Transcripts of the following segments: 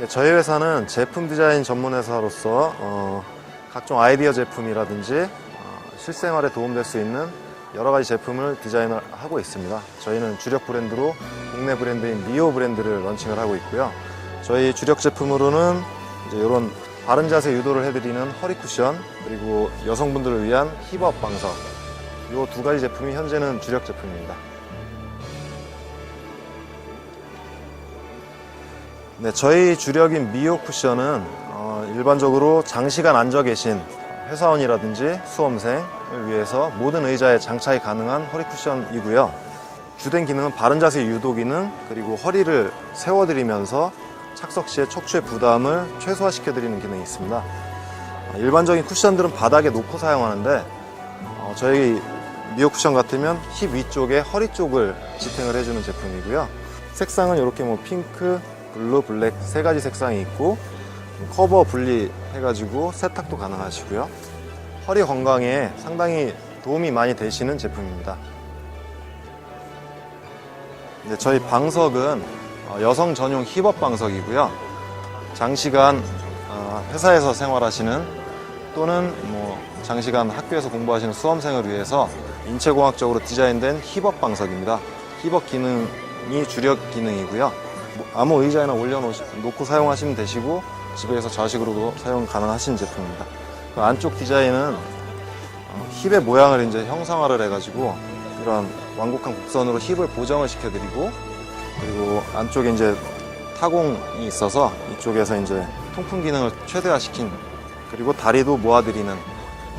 네, 저희 회사는 제품 디자인 전문 회사로서 어, 각종 아이디어 제품이라든지 어, 실생활에 도움될 수 있는 여러 가지 제품을 디자인을 하고 있습니다. 저희는 주력 브랜드로 국내 브랜드인 미오 브랜드를 런칭을 하고 있고요. 저희 주력 제품으로는 이제 이런 바른 자세 유도를 해드리는 허리 쿠션 그리고 여성분들을 위한 힙업 방석 이 두 가지 제품이 현재는 주력 제품입니다. 네, 저희 주력인 미오 쿠션은 어, 일반적으로 장시간 앉아 계신 회사원이라든지 수험생을 위해서 모든 의자에 장착이 가능한 허리 쿠션이고요. 주된 기능은 바른 자세 유도 기능 그리고 허리를 세워드리면서 착석 시에 척추의 부담을 최소화시켜드리는 기능이 있습니다. 어, 일반적인 쿠션들은 바닥에 놓고 사용하는데 어, 저희 미오 쿠션 같으면 힙 위쪽에 허리 쪽을 지탱을 해주는 제품이고요. 색상은 이렇게 뭐 핑크, 블루, 블랙 세 가지 색상이 있고 커버 분리 해가지고 세탁도 가능하시고요. 허리 건강에 상당히 도움이 많이 되시는 제품입니다. 네, 저희 방석은 어, 여성 전용 힙업 방석이고요. 장시간 어, 회사에서 생활하시는 또는 뭐 장시간 학교에서 공부하시는 수험생을 위해서 인체공학적으로 디자인된 힙업 방석입니다. 힙업 기능이 주력 기능이고요. 뭐 아무 의자에나 올려놓고 사용하시면 되시고 집에서 좌식으로도 사용 가능하신 제품입니다. 그 안쪽 디자인은 어, 힙의 모양을 이제 형상화를 해가지고 이런 완곡한 곡선으로 힙을 보정을 시켜드리고 그리고 안쪽에 이제 타공이 있어서 이쪽에서 이제 통풍 기능을 최대화시킨 그리고 다리도 모아드리는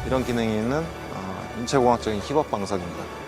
이런 기능이 있는 어, 인체공학적인 힙업 방석입니다.